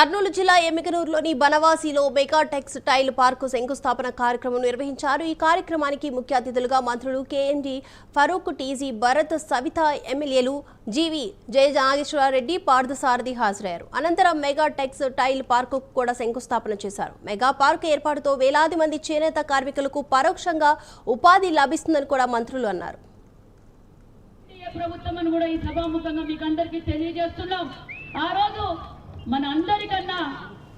కర్నూలు జిల్లా ఎమ్మికనూరులోని బనవాసిలో మెగా టెక్స్టైల్ పార్కు శంకుస్థాపన కార్యక్రమం నిర్వహించారు. ఈ కార్యక్రమానికి ముఖ్య అతిథులుగా మంత్రులు కేఎన్డి ఫరూక్ టీజీ భరత్ సవిత ఎమ్మెల్యేలు జీవి జయ నాగేశ్వరరెడ్డి పార్థసారథి హాజరయ్యారు. అనంతరం మెగా టెక్స్టైల్ పార్కు కూడా శంకుస్థాపన చేశారు. మెగా పార్క్ ఏర్పాటుతో వేలాది మంది చేనేత కార్మికులకు పరోక్షంగా ఉపాధి లభిస్తుందని కూడా మంత్రులు అన్నారు. ప్రభుత్వం అని కూడా ఈ సభాముఖంగా మీకు అందరికీ తెలియజేస్తున్నాం. ఆ రోజు మన అందరికన్నా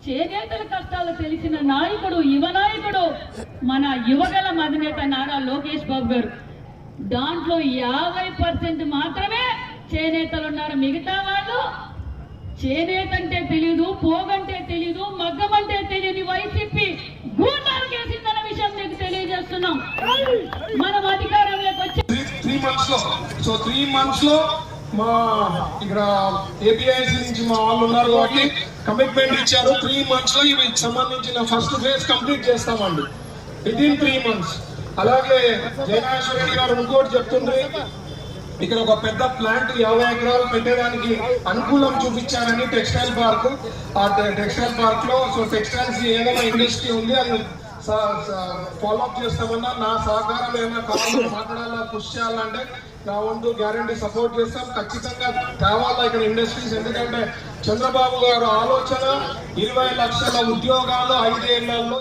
చేనేతల కష్టాలు తెలిసిన నాయకుడు యువ నాయకుడు మన యువగల అధినేత నారా లోకేష్ బాబు గారు. దాంట్లో యాభై పర్సెంట్ మాత్రమే చేనేతలు ఉన్నారు. మిగతా వాళ్ళు చేనేత అంటే తెలియదు పోగంటే తెలియదు మగ్గం అంటే తెలియని వైసీపీ గూండాలు కేసిందన్న విషయం మీకు తెలియజేస్తున్నాం. మనం అధికారంలోకి వచ్చి త్రీ మంత్స్లో. సో త్రీ మంత్స్లో మా ఇక్కడ ఏపీఐసి నుంచి మా వాళ్ళు ఉన్నారు కాబట్టి కమిట్మెంట్ ఇచ్చారు. త్రీ మంత్స్లో ఇవి సంబంధించిన ఫస్ట్ ఫేజ్ కంప్లీట్ చేస్తామండి. విత్ ఇన్ త్రీ మంత్స్ అలాగే జయనాశ్వర రెడ్డి గారు ఇంకోటి చెప్తుండ్రి. ఇక్కడ ఒక పెద్ద ప్లాంట్ యాభై ఎకరాలు పెట్టడానికి అనుకూలం చూపించారని టెక్స్టైల్ పార్క్. ఆ టెక్స్టైల్ పార్క్లో సో టెక్స్టైల్స్ ఏదైనా ఇండస్ట్రీ ఉంది అది ఫాలో ఫాలోఅప్ చేస్తామన్నా. నా సహకారం ఏమైనా కావాలి మాట్లాడాలా కృషి చేయాలంటే నా వంతు గ్యారంటీ సపోర్ట్ చేస్తాం. ఖచ్చితంగా తేవాలా ఇక్కడ ఇండస్ట్రీస్ ఎందుకంటే చంద్రబాబు గారు ఆలోచన ఇరవై లక్షల ఉద్యోగాలు ఐదేళ్ళలో